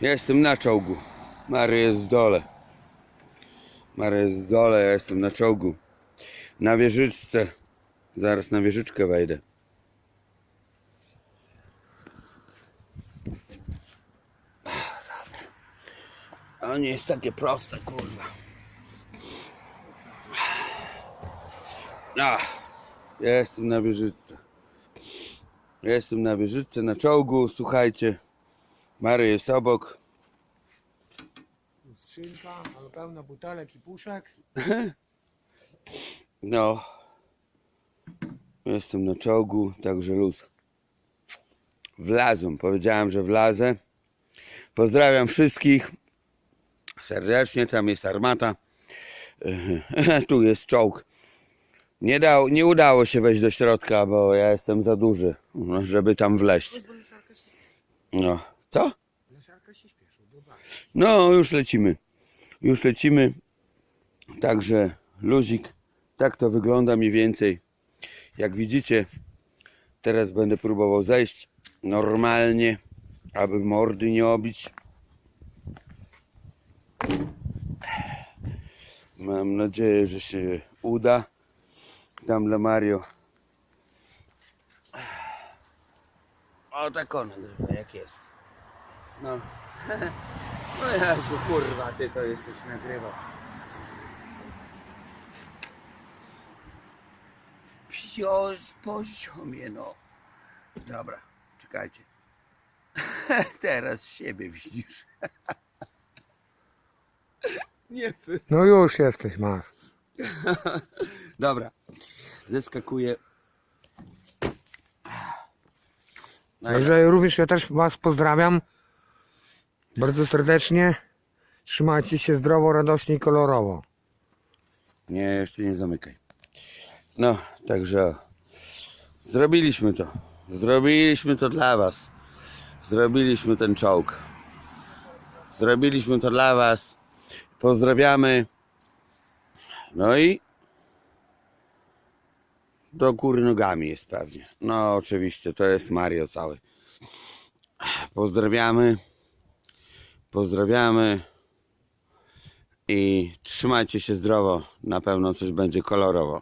Jestem na czołgu. Mary jest w dole. Mary jest w dole, ja jestem na czołgu. Na wieżyczce. Zaraz na wieżyczkę wejdę. A nie jest takie proste, kurwa. Jestem na wieżyczce. Jestem na wieżyczce, na czołgu, słuchajcie. Mary jest obok. Skrzynka, mamy pełno butelek i puszek. No. Jestem na czołgu, także luz. Wlazłem, powiedziałem, że wlazę. Pozdrawiam wszystkich. Serdecznie, tam jest armata. Tu jest czołg. Nie, dał, nie udało się wejść do środka, bo ja jestem za duży, żeby tam śpieszył. No. Co? Lesiarka się śpieszył. No, już lecimy. Już lecimy. Także luzik. Tak to wygląda mniej więcej. Jak widzicie, teraz będę próbował zejść normalnie, aby mordy nie obić. Mam nadzieję, że się uda. Tam dla Mario. O, tak on jak jest. No. No Jezu, kurwa, ty to jesteś nagrywać. Pios poziomie, no. Dobra, czekajcie. Teraz siebie widzisz. Nie wy. No już jesteś, masz. Dobra, zeskakuję. No Także również ja też Was pozdrawiam. Bardzo serdecznie. Trzymajcie się zdrowo, radośnie i kolorowo. Nie, jeszcze nie zamykaj. No, także zrobiliśmy to. Zrobiliśmy to dla Was. Zrobiliśmy ten czołg. Zrobiliśmy to dla Was. Pozdrawiamy. No i do góry nogami jest pewnie. No, oczywiście, to jest Mario cały. Pozdrawiamy. Pozdrawiamy i trzymajcie się zdrowo. Na pewno coś będzie kolorowo.